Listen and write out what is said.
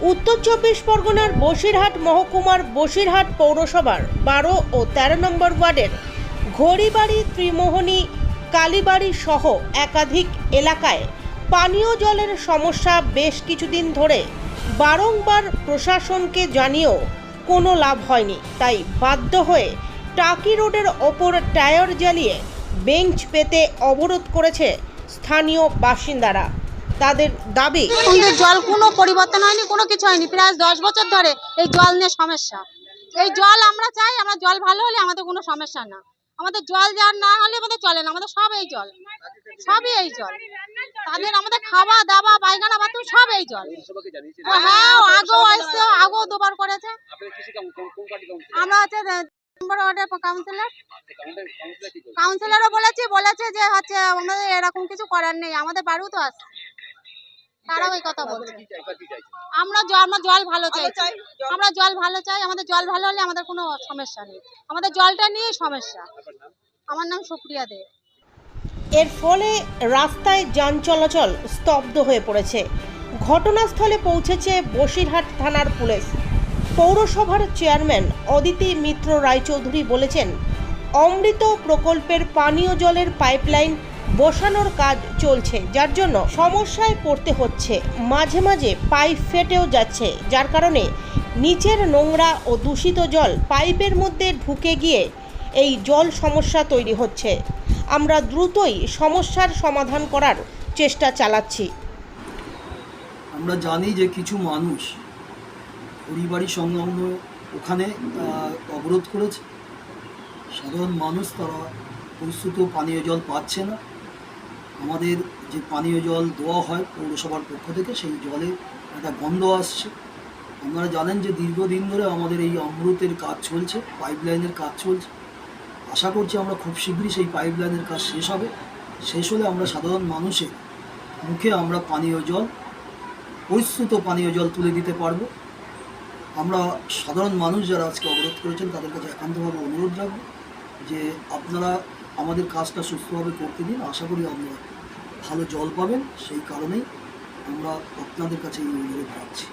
উত্তর চব্বিশ পরগনার বসিরহাট মহকুমার বসিরহাট পৌরসভার বারো ও তেরো নম্বর ওয়ার্ডের ঘড়িবাড়ি, ত্রিমোহনী, কালীবাড়ি সহ একাধিক এলাকায় পানীয় জলের সমস্যা বেশ কিছুদিন ধরে বারংবার প্রশাসনকে জানিয়েও কোনো লাভ হয়নি। তাই বাধ্য হয়ে টাকি রোডের ওপর টায়ার জ্বালিয়ে বেঞ্চ পেতে অবরোধ করেছে স্থানীয় বাসিন্দারা। তাদের দাবি। জল কোনো পরিবর্তন হয়নি, কোনো কিছু হয়নি। প্রায় দশ বছর ধরে এই জল নিয়ে সমস্যা। এই জল আমরা চাই, আমরা জল ভালো হলে আমাদের কোনো সমস্যা না। আমাদের জল যার না হলে আমাদের চলে না, আমাদের সব এই জল। সবই এই জল। তাদের আমাদের খাওয়া দাওয়া, পায়খানা, বাথরুম, সব এই জল। হ্যাঁ আগেও এসছে, আগেও দুবার করেছে। আমরা হচ্ছে কাউন্সিলরও বলেছি, বলেছে যে হচ্ছে আমাদের এরকম কিছু করার নেই, আমাদের বাড়িও তো আছে। তারাও এই কথা বলছে চাই আমরা আমরা জল ভালো চাইছি। আমরা জল ভালো চাই আমাদের জল ভালো হলে আমাদের কোনো সমস্যা নেই। আমাদের জলটা নিয়েই সমস্যা। আমার নাম সুপ্রিয়া দে। এর ফলে রাস্তায় যান চলাচল স্তব্ধ হয়ে পড়েছে। ঘটনাস্থলে পৌঁছেছে বসিরহাট থানার পুলিশ। পৌরসভার চেয়ারম্যান অদিতি মিত্র রায়চৌধুরী বলেছেন অমৃত প্রকল্পের পানীয় জলের পাইপলাইন বসানোর কাজ চলছে, যার জন্য সমস্যায় পড়তে হচ্ছে। মাঝে মাঝে পাইপ ফেটেও যাচ্ছে, যার কারণে নিচের নোংরা ও দূষিত জল পাইপের মধ্যে ঢুকে গিয়ে এই জল সমস্যা তৈরি হচ্ছে। আমরা দ্রুতই সমস্যার সমাধান করার চেষ্টা চালাচ্ছি। আমরা জানি যে কিছু মানুষ পরিবারই সংলগ্ন ওখানে অবরোধ করেছে। সাধারণ মানুষ তারা পরিশ্রুত পানীয় জল পাচ্ছে না। আমাদের যে পানীয় জল দেওয়া হয় পৌরসভার পক্ষ থেকে, সেই জলে একটা গন্ধ আসছে। আপনারা জানেন যে দীর্ঘদিন ধরে আমাদের এই অমৃতের কাজ চলছে, পাইপলাইনের কাজ চলছে। আশা করছি আমরা খুব শীঘ্রই সেই পাইপলাইনের কাজ শেষ হবে। শেষ হলে আমরা সাধারণ মানুষের মুখে আমরা পানীয় জল, পরিশ্রুত পানীয় জল তুলে দিতে পারব। আমরা সাধারণ মানুষ যারা আজকে অবরোধ করেছেন, তাদের কাছে একান্তভাবে অনুরোধ রাখব যে আপনারা আমাদের কাজটা সুস্থভাবে করতে দিন। আশা করি আপনারা ভালো জল পাবেন। সেই কারণেই আমরা আপনাদের কাছে এই অনুরোধ রাখছি।